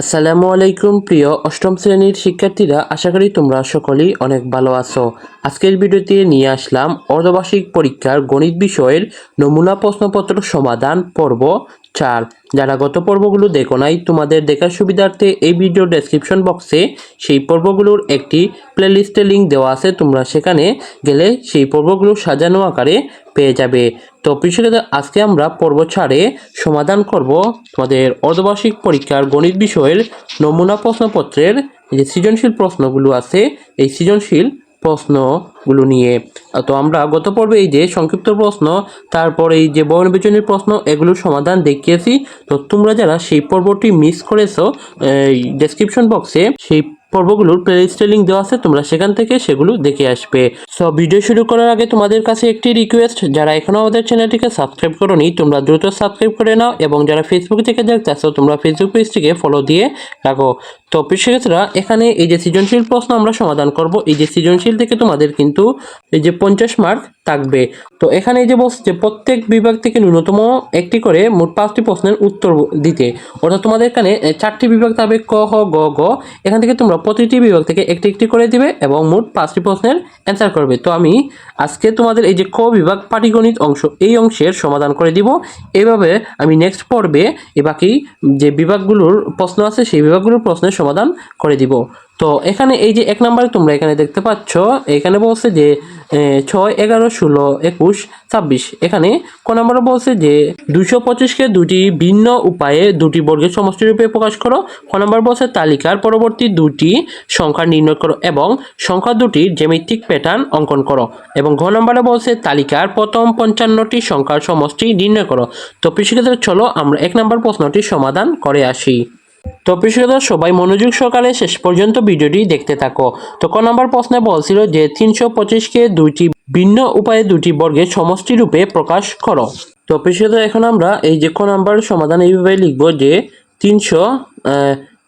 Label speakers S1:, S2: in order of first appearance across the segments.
S1: আসসালামু আলাইকুম, প্রিয় অষ্টম শ্রেণির শিক্ষার্থীরা, আশা করি তোমরা সকলেই অনেক ভালো আছো। আজকের ভিডিওতে নিয়ে আসলাম অর্ধবার্ষিক পরীক্ষার গণিত বিষয়ের নমুনা প্রশ্নপত্র সমাধান পর্ব। চার যারা গত পর্বগুলো দেখো নাই, তোমাদের দেখার সুবিধার্থে এই ভিডিও ডেসক্রিপশন বক্সে সেই পর্বগুলোর একটি প্লেলিস্টে লিঙ্ক দেওয়া আছে, তোমরা সেখানে গেলে সেই পর্বগুলো সাজানো আকারে পেয়ে যাবে। তো পিছনে আজকে আমরা পর্ব ছাড়ে সমাধান করব তোমাদের অর্ধবার্ষিক পরীক্ষার গণিত বিষয়ের নমুনা প্রশ্নপত্রের যে সৃজনশীল প্রশ্নগুলো আছে, এই সৃজনশীল প্রশ্নগুলো নিয়ে। তো আমরা গত পর্বে এই যে সংক্ষিপ্ত প্রশ্ন, তারপর এই যে বর্ণবিচনের প্রশ্ন, এগুলোর সমাধান দেখিয়েছি। তো তোমরা যারা সেই পর্বটি মিস করেছ ডেসক্রিপশন বক্সে সেই পর্বগুলোর প্লেলিস্টে লিঙ্ক দেওয়া আছে, তোমরা সেখান থেকে সেগুলো দেখে আসবে। সো ভিডিও শুরু করার আগে তোমাদের কাছে একটি রিকোয়েস্ট যারা এখনও আমাদের চ্যানেলটিকে সাবস্ক্রাইব করোনি, তোমরা দ্রুত সাবস্ক্রাইব করে নাও, এবং যারা ফেসবুক থেকে দেখতে আসো তোমরা ফেসবুক পেজটিকে ফলো দিয়ে রাখো। তো শিক্ষার্থীরা, এখানে এই যে সৃজনশীল প্রশ্ন আমরা সমাধান করব। এই যে সৃজনশীল থেকে তোমাদের কিন্তু এই যে পঞ্চাশ মার্ক থাকবে। তো এখানে এই যে বলছে যে প্রত্যেক বিভাগ থেকে ন্যূনতম একটি করে মোট পাঁচটি প্রশ্নের উত্তর দিতে। অর্থাৎ তোমাদের এখানে চারটি বিভাগ থাকবে ক খ গ গ। এখান থেকে তোমরা প্রতিটি বিভাগ থেকে একটি একটি করে দিবে এবং মোট পাঁচটি প্রশ্নের অ্যান্সার করবে। তো আমি আজকে তোমাদের এই যে ক বিভাগ পাটিগণিত অংশ, এই অংশের সমাধান করে দিব। এইভাবে আমি নেক্সট পর্বে এ বাকি যে বিভাগগুলোর প্রশ্ন আছে, সেই বিভাগগুলোর প্রশ্নের সমাধান করে দিব। তো এখানে এই যে এক নম্বরে তোমরা এখানে দেখতে পাচ্ছ, এখানে বলছে যে ছয়, এগারো, ষোলো, একুশ, ছাব্বিশ। এখানে ক নম্বরে বলছে যে, দুইশো পঁচিশকে দুটি ভিন্ন উপায়ে দুটি বর্গের সমষ্টিরূপে প্রকাশ করো। ক নম্বর বলছে তালিকার পরবর্তী দুটি সংখ্যা নির্ণয় করো এবং সংখ্যা দুটির জ্যামিতিক প্যাটার্ন অঙ্কন করো। এবং ঘ নম্বরে বলছে তালিকার প্রথম পঞ্চান্নটি সংখ্যার সমষ্টি নির্ণয় করো। তো কৃষিক্ষেত্রে চলো আমরা এক নম্বর প্রশ্নটির সমাধান করে আসি। তো প্রিয়দা সবাই মনোযোগ সহকারে শেষ পর্যন্ত ভিডিওটি দেখতে থাকো। তো ক নম্বর প্রশ্নে বলছিল যে তিনশো পঁচিশকে দুইটি ভিন্ন উপায়ে দুটি বর্গের সমষ্টি রূপে প্রকাশ করো। তো প্রিয়দা এখন আমরা এই যে ক নম্বর সমাধান এইভাবে লিখব যে তিনশো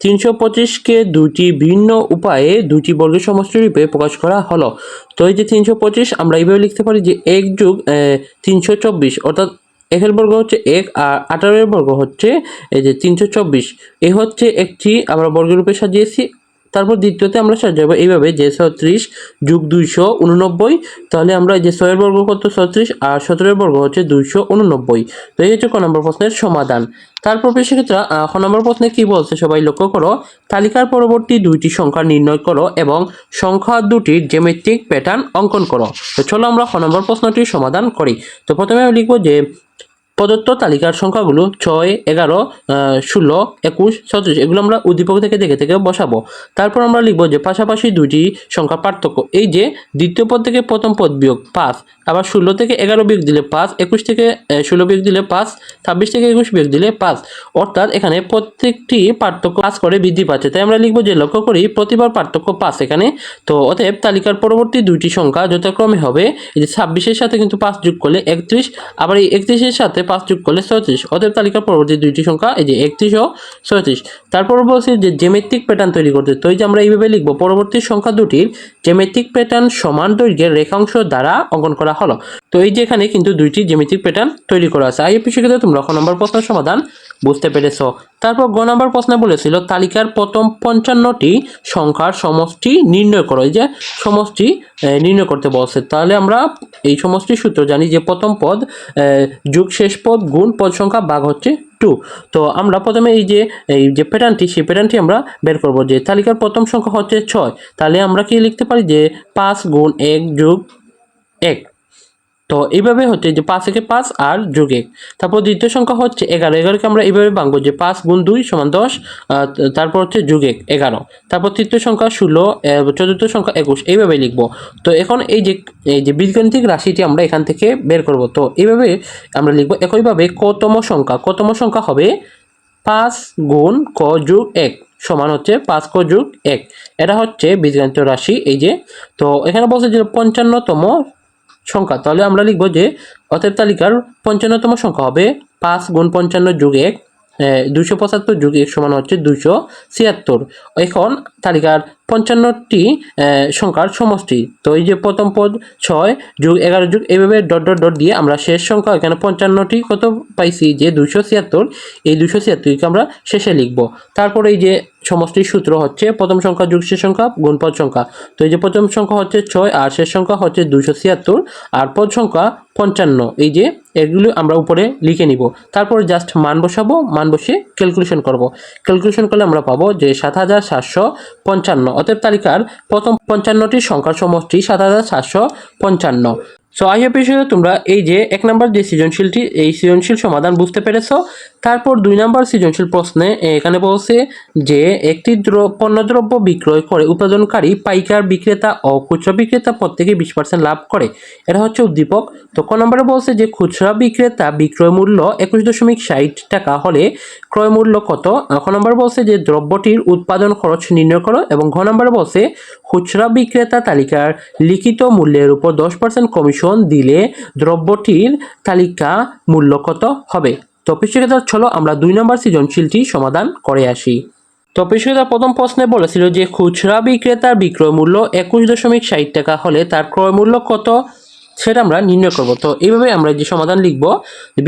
S1: তিনশো পঁচিশকে দুটি ভিন্ন উপায়ে দুটি বর্গের সমষ্টি রূপে প্রকাশ করা হলো। তো এই যে তিনশো পঁচিশ, আমরা এইভাবে লিখতে পারি যে এক যুগ তিনশো চব্বিশ, অর্থাৎ একের বর্গ হচ্ছে এক, আর আঠারোর বর্গ হচ্ছে এই যে তিনশো চব্বিশ। এ হচ্ছে একটি আমরা বর্গরূপে সাজিয়েছি। তারপর দ্বিতীয়তে আমরা সাজাবো এইভাবে যে ছত্রিশ যুগ দুইশো উননব্বই। তাহলে আমরা যে ছয়ের বর্গ কত? ছত্রিশ, আর সতেরোর বর্গ হচ্ছে দুইশো উননব্বই। তো এই হচ্ছে ক নম্বর প্রশ্নের সমাধান। তারপর সেক্ষেত্রে খ নম্বর প্রশ্নে কি বলছে সবাই লক্ষ্য করো। তালিকার পরবর্তী দুইটি সংখ্যা নির্ণয় করো এবং সংখ্যা দুটির জ্যামিতিক প্যাটার্ন অঙ্কন করো। তো চলো আমরা খ নম্বর প্রশ্নটির সমাধান করি। তো প্রথমে আমি লিখব যে প্রদত্ত তালিকার সংখ্যাগুলো ছয়, এগারো ষোলো, একুশ ছত্রিশ এগুলো আমরা উদ্দীপক থেকে দেখে থেকে বসাবো। তারপর আমরা লিখব যে পাশাপাশি দুটি সংখ্যা পার্থক্য। এই যে দ্বিতীয় পদ থেকে প্রথম পদ বিয়োগ পাঁচ, আবার ষোলো থেকে এগারো বিয়োগ দিলে পাঁচ, একুশ থেকে ষোলো বিয়োগ দিলে পাঁচ, ছাব্বিশ থেকে একুশ বিয়োগ দিলে পাঁচ। অর্থাৎ এখানে প্রত্যেকটি পার্থক্য পাঁচ করে বৃদ্ধি পাচ্ছে। তাই আমরা লিখব যে লক্ষ্য করি প্রতিবার পার্থক্য পাঁচ এখানে। তো অতএব তালিকার পরবর্তী দুইটি সংখ্যা যথাক্রমে হবে। এই যে ছাব্বিশের সাথে কিন্তু পাঁচ যোগ করলে একত্রিশ, আবার এই একত্রিশের সাথে পাঁচ যোগ করলে ছয়ত্রিশ। অতএব তালিকার পরবর্তী দুইটি সংখ্যা, এই যে একত্রিশ ও ছয়ত্রিশ। তারপর বলছি যে জেমেট্রিক প্যাটার্ন তৈরি করতে, তো এই যে আমরা এইভাবে লিখব, পরবর্তী সংখ্যা দুটির জেমেট্রিক প্যাটার্ন সমান দৈর্ঘ্যের রেখাংশ দ্বারা অঙ্কন করা হলো। তো এই যে এখানে কিন্তু দুইটি জেমেট্রিক প্যাটার্ন তৈরি করা আছে। আই পিছিয়ে শিখে তোমরা ক নম্বর প্রশ্নের সমাধান বুঝতে পেরেছ। তারপর গ নম্বর প্রশ্নে বলেছিল, তালিকার প্রথম পঞ্চান্নটি সংখ্যার সমষ্টি নির্ণয় করো যে সমষ্টি নির্ণয় করতে বলছে। তাহলে আমরা এই সমষ্টির সূত্র জানি যে প্রথম পদ যুগ শেষ পদ গুণ পদ সংখ্যা বাঘ হচ্ছে টু। তো আমরা প্রথমে এই যে এই যে প্যাটার্নটি সেই প্যাটার্নটি আমরা বের করব যে তালিকার প্রথম সংখ্যা হচ্ছে ছয়। তাহলে আমরা কি লিখতে পারি যে পাঁচ গুণ এক যুগ এক। তো এইভাবে হচ্ছে যে পাঁচ থেকে পাঁচ আর যোগ এক। তারপর দ্বিতীয় সংখ্যা হচ্ছে এগারো। এগারোকে আমরা এইভাবে ভাঙবো যে পাঁচ গুণ দুই সমান দশ তারপর হচ্ছে যোগ এক, এগারো। তারপর তৃতীয় সংখ্যা ষোলো চতুর্থ সংখ্যা একুশ, এইভাবে লিখব। তো এখন এই যে এই যে বীজগাণিতিক রাশিটি আমরা এখান থেকে বের করব। তো এইভাবে আমরা লিখব একইভাবে কতম সংখ্যা কতম সংখ্যা হবে পাঁচ গুণ ক যোগ এক সমান হচ্ছে পাঁচ ক যোগ এক। এটা হচ্ছে বীজগাণিত রাশি, এই যে। তো এখানে বলছে যে পঞ্চান্নতম সংখ্যা। তাহলে আমরা লিখব যে অতএব তালিকার পঞ্চান্নতম সংখ্যা হবে পাঁচ গুণ পঞ্চান্ন যোগ এক দুশো পঁচাত্তর যুগ এক সমান হচ্ছে দুশো ছিয়াত্তর। এখন তালিকার পঞ্চান্নটি সংখ্যার সমষ্টি। তো এই যে প্রথম পদ ছয় যুগ এগারো যুগ এইভাবে ডট ডট ডট দিয়ে আমরা শেষ সংখ্যা, এখানে পঞ্চান্নটি কত পাইছি? যে দুশো ছিয়াত্তর, এই দুশো ছিয়াত্তরকে আমরা শেষে লিখব। তারপরে এই যে সমষ্টির সূত্র হচ্ছে প্রথম সংখ্যা যুগ শেষ সংখ্যা গুণ পদ সংখ্যা। তো এই যে প্রথম সংখ্যা হচ্ছে ছয় আর শেষ সংখ্যা হচ্ছে দুইশো ছিয়াত্তর আর পদ সংখ্যা পঞ্চান্ন। এই যে এগুলো আমরা উপরে লিখে নিব। তারপর জাস্ট মান বসাবো, মান বসে ক্যালকুলেশন করব। ক্যালকুলেশন করলে আমরা পাবো যে সাত হাজার সাতশো পঞ্চান্ন। অতএব তালিকার প্রথম পঞ্চান্নটি সংখ্যার সমষ্টি সাত হাজার সাতশো পঞ্চান্ন। সো আই বিষয়ে তোমরা এই যে এক নম্বর যে সৃজনশীলটি, এই সৃজনশীল সমাধান বুঝতে পেরেছ। তারপর দুই নম্বর সৃজনশীল প্রশ্নে এখানে বলছে যে, একটি দ্র পণ্যদ্রব্য বিক্রয় করে উৎপাদনকারী পাইকার বিক্রেতা ও খুচরা বিক্রেতা প্রত্যেকে বিশ পার্সেন্ট লাভ করে। এটা হচ্ছে উদ্দীপক। তো ক নম্বরে বলছে যে, খুচরা বিক্রেতা বিক্রয় মূল্য একুশ দশমিক ষাট টাকা হলে ক্রয় মূল্য কত? খ নম্বরে বলছে যে, দ্রব্যটির উৎপাদন খরচ নির্ণয় করো এবং ঘ নম্বরে বলছে, খুচরা বিক্রেতা তালিকার লিখিত মূল্যের উপর দশ পার্সেন্ট কমিশন দিলে দ্রব্যটির তালিকা মূল্য কত হবে? তো পেশিকার চলো আমরা দুই নম্বর সৃজনশীলটি সমাধান করে আসি। তো প্রথম প্রশ্নে বলেছিল যে খুচরা বিক্রেতার বিক্রয় মূল্য একুশ দশমিক ষাট টাকা হলে তার ক্রয় মূল্য কত? সেটা আমরা নির্ণয় করব। তো এইভাবে আমরা যে সমাধান লিখব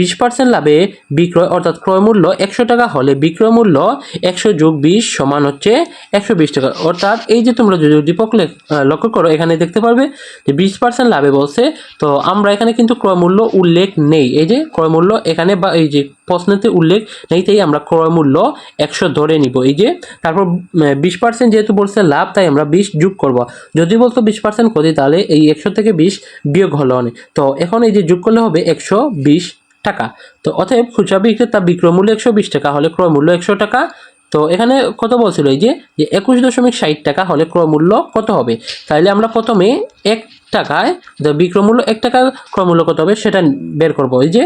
S1: বিশ পার্সেন্ট লাভে বিক্রয় অর্থাৎ ক্রয় মূল্য একশো টাকা হলে বিক্রয় মূল্য একশো যোগ বিশ সমান হচ্ছে একশো বিশ টাকা। অর্থাৎ এই যে তোমরা যদি দীপক লক্ষ্য করো, এখানে দেখতে পারবে যে বিশ পার্সেন্ট লাভে বলছে। তো আমরা এখানে কিন্তু ক্রয় মূল্য উল্লেখ নেই। এই যে ক্রয় মূল্য এখানে বা এই যে প্রশ্নতে উল্লেখ নেই, তাই আমরা ক্রয় মূল্য একশো ধরে নিব। এই যে, তারপর বিশ পার্সেন্ট যেহেতু বলছে লাভ, তাই আমরা বিশ যোগ করব। যদি বলতো বিশ পার্সেন্ট ক্ষতি, তাহলে এই একশো থেকে বিশ বিয়োগ হলো অনেক। তো এখন এই যে যোগ করলে হবে একশো বিশ টাকা। তো অতএব খুচরা বিক্রেতা বিক্রয় মূল্য একশো বিশ টাকা, হলে ক্রয় মূল্য একশো টাকা। তো এখানে কত বলছিল এই যে একুশ দশমিক ষাট টাকা, হলে ক্রয় মূল্য কত হবে? তাহলে আমরা প্রথমে এক টাকায় যে বিক্রয় মূল্য এক টাকা ক্রয় মূল্য কত হবে সেটা বের করব। এই যে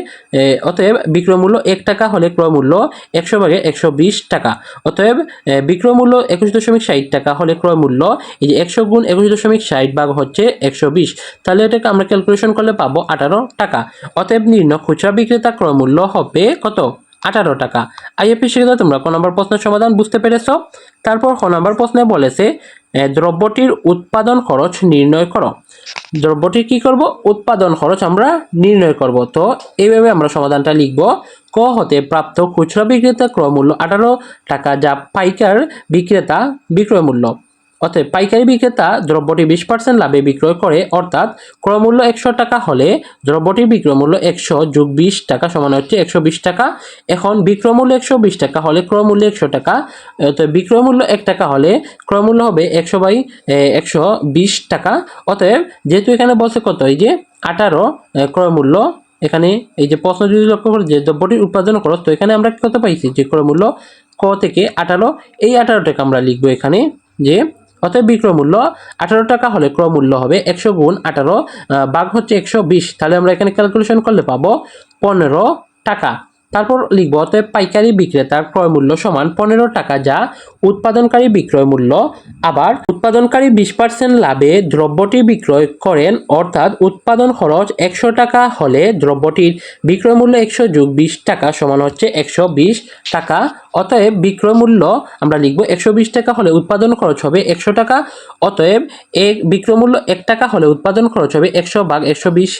S1: অতএব বিক্রয় মূল্য এক টাকা হলে ক্রয় মূল্য একশো ভাগে একশো বিশ টাকা। অতএব এ, বিক্রয় মূল্য একুশ দশমিক ষাট টাকা হলে ক্রয় মূল্য এই যে একশো গুণ একুশ দশমিক ষাট ভাগ হচ্ছে একশো বিশ। তাহলে এটাকে আমরা ক্যালকুলেশন করলে পাবো আঠারো টাকা। অতএব নির্ণয় খুচরা বিক্রেতা ক্রয় মূল্য হবে কত? আঠারো টাকা। আইএপি শিক্ষিত তোমরা ক নম্বর প্রশ্নের সমাধান বুঝতে পেরেছ? তারপর ক নম্বর প্রশ্নে বলেছে দ্রব্যটির উৎপাদন খরচ নির্ণয় করো। দ্রব্যটির কি করব? উৎপাদন খরচ আমরা নির্ণয় করব। তো এইভাবে আমরা সমাধানটা লিখব। ক হতে প্রাপ্ত খুচরা বিক্রেতা ক্রয় মূল্য আঠারো টাকা, যা পাইকার বিক্রেতা বিক্রয় মূল্য। অতএব পাইকারি বিক্রেতা দ্রব্যটি বিশ পার্সেন্ট লাভে বিক্রয় করে, অর্থাৎ ক্রয় মূল্য একশো টাকা হলে দ্রব্যটির বিক্রয় মূল্য একশো যোগ বিশ টাকা সমান হচ্ছে একশো বিশ টাকা। এখন বিক্রয় মূল্য একশো বিশ টাকা হলে ক্রয় মূল্য একশো টাকা তো বিক্রয় মূল্য এক টাকা হলে ক্রয় মূল্য হবে একশো বাই একশো বিশ টাকা। অতএব যেহেতু এখানে বলছে কত? এই যে আঠারো ক্রয় মূল্য, এখানে এই যে প্রশ্ন যদি লক্ষ্য করে যে দ্রব্যটির উৎপাদন খরচ, তো এখানে আমরা কত পাইছি? যে ক্রয় মূল্য ক থেকে আঠারো, এই আঠারো টাকা আমরা লিখব এখানে যে অতএব বিক্রয় মূল্য আঠারো টাকা হলে ক্রয় মূল্য হবে একশো গুণ আঠারো বাঘ হচ্ছে একশো বিশ। তাহলে আমরা এখানে ক্যালকুলেশন করলে পাবো পনেরো টাকা। তারপর লিখব, অতএব পাইকারি বিক্রেতার ক্রয় মূল্য সমান পনেরো টাকা যা উৎপাদনকারী বিক্রয় মূল্য। আবার উৎপাদনকারী বিশ পার্সেন্ট লাভে দ্রব্যটি বিক্রয় করেন, অর্থাৎ উৎপাদন খরচ একশো টাকা হলে দ্রব্যটির বিক্রয় মূল্য একশো যোগ বিশ টাকা সমান হচ্ছে একশো বিশ টাকা। অতএব বিক্রয় মূল্য আমরা লিখব একশো বিশ টাকা হলে উৎপাদন খরচ হবে একশো টাকা। অতএব এক বিক্রয় মূল্য এক টাকা হলে উৎপাদন খরচ হবে একশো ভাগ একশো বিশ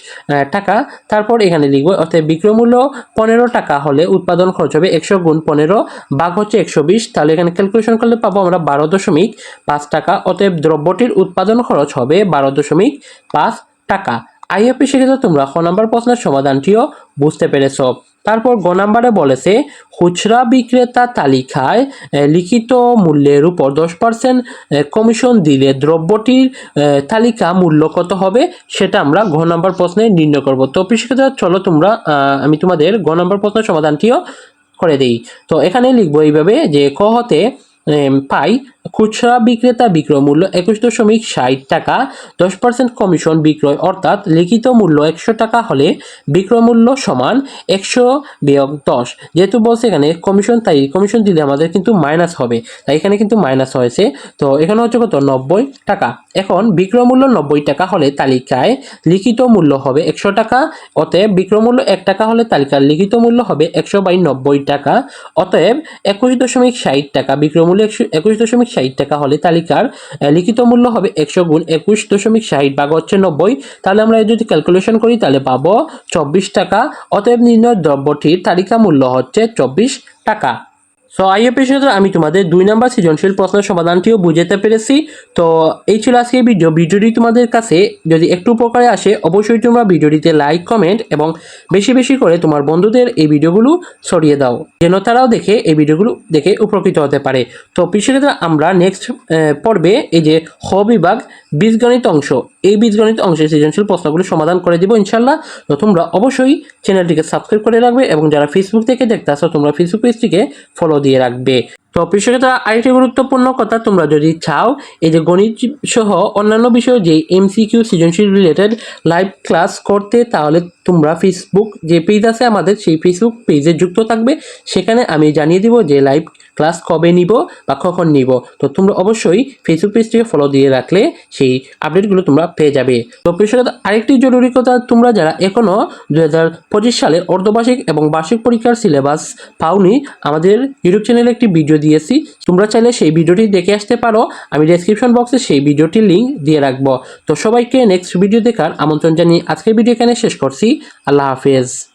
S1: টাকা। তারপর এখানে লিখব অতএব বিক্রয় মূল্য পনেরো টাকা হলে উৎপাদন খরচ হবে একশো গুণ পনেরো, ভাগ হচ্ছে একশো বিশ। তাহলে এখানে ক্যালকুলেশন করলে পাবো আমরা বারো দশমিক পাঁচ টাকা। অতএব দ্রব্যটির উৎপাদন খরচ হবে বারো দশমিক পাঁচ টাকা। আইএপি সেক্ষেত্রে তোমরা খ নাম্বার প্রশ্নের সমাধানটিও বুঝতে পেরেছ। তারপর গ নাম্বারে বলেছে, খুচরা বিক্রেতা তালিকায় লিখিত মূল্যের উপর দশ পার্সেন্ট কমিশন দিলে দ্রব্যটির তালিকা মূল্য কত হবে? সেটা আমরা ঘ নাম্বার প্রশ্নে নির্ণয় করব। তো সেক্ষেত্রে চলো তোমরা আমি তোমাদের গ নাম্বার প্রশ্নের সমাধানটিও করে দিই। তো এখানে লিখব এইভাবে যে, ক হতে পাই খুচরা বিক্রেতা বিক্রয় মূল্য একুশ দশমিক ষাট টাকা, দশ পার্সেন্ট কমিশন বিক্রয়, অর্থাৎ লিখিত মূল্য একশো টাকা হলে বিক্রয় মূল্য সমান একশো বিয়োগ দশ। যেহেতু বলছে এখানে কমিশন তাই কমিশন দিলে আমাদের কিন্তু মাইনাস হবে। তাই এখানে কিন্তু মাইনাস হয়েছে। তো এখানে হচ্ছে কত? নব্বই টাকা। এখন বিক্রয় মূল্য নব্বই টাকা হলে তালিকায় লিখিত মূল্য হবে একশো টাকা, অতএব বিক্রয় মূল্য এক টাকা হলে তালিকার লিখিত মূল্য হবে একশো বাই নব্বই টাকা, অতএব একুশ দশমিক ষাট টাকা, বিক্রয় মূল্য একশো, একুশ দশমিক ষাট টাকা হলে তালিকার লিখিত মূল্য হবে একশো গুণ একুশ দশমিক ষাট ভাগ হচ্ছে নব্বই। তাহলে আমরা যদি ক্যালকুলেশন করি, তাহলে পাবো চব্বিশ টাকা। অতএব নির্ণয় দ্রব্যটির তালিকা মূল্য হচ্ছে চব্বিশ টাকা। সো আইএ পেশাদার আমি তোমাদের দুই নাম্বার সৃজনশীল প্রশ্নের সমাধানটিও বুঝাতে পেরেছি। তো, এই ছিল আজকে ভিডিও ভিডিওটি তোমাদের কাছে যদি একটু উপকারে আসে, অবশ্যই তোমরা ভিডিওটিতে লাইক কমেন্ট এবং বেশি বেশি করে তোমার বন্ধুদের এই ভিডিওগুলো ছড়িয়ে দাও, যেন তারাও দেখে এই ভিডিওগুলো দেখে উপকৃত হতে পারে। তো পেশাদার আমরা নেক্সট পর্বে এই যে খ বিভাগ বীজগণিত অংশ এই বীজগণিত অংশের সৃজনশীল প্রশ্নগুলি সমাধান করে দিব ইনশাল্লাহ। তো তোমরা অবশ্যই চ্যানেলটিকে সাবস্ক্রাইব করে রাখবে এবং যারা ফেসবুক থেকে দেখতে আসো, তোমরা ফেসবুক পেজটিকে ফলো দিয়ে রাখবে। তো পেশাগতা আরেকটি গুরুত্বপূর্ণ কথা, তোমরা যদি চাও, এই যে গণিত সহ অন্যান্য বিষয়ে, যে এমসিকিউ সৃজনশীল রিলেটেড লাইভ ক্লাস করতে, তাহলে তোমরা ফেসবুক যে পেজ আছে আমাদের, সেই ফেসবুক পেজে যুক্ত থাকবে। সেখানে আমি জানিয়ে দিব যে লাইভ ক্লাস কবে নিব বা কখন নিব? তো তোমরা অবশ্যই ফেসবুক পেজটিকে ফলো দিয়ে রাখলে সেই আপডেটগুলো তোমরা পেয়ে যাবে। তো পেশাগত আরেকটি জরুরি কথা, তোমরা যারা এখনও দু পঁচিশ সালে অর্ধবার্ষিক এবং বার্ষিক পরীক্ষার সিলেবাস পাওনি, আমাদের ইউটিউব চ্যানেলে একটি ভিডিও দিয়েছি। তোমরা চাইলে সেই ভিডিওটি দেখে আসতে পারো। আমি ডেসক্রিপশন বক্সে সেই ভিডিওটির লিঙ্ক দিয়ে রাখব। তো সবাইকে নেক্সট ভিডিও দেখার আমন্ত্রণ জানিয়ে আজকের ভিডিও এখানে শেষ করছি। আল্লাহ হাফেজ।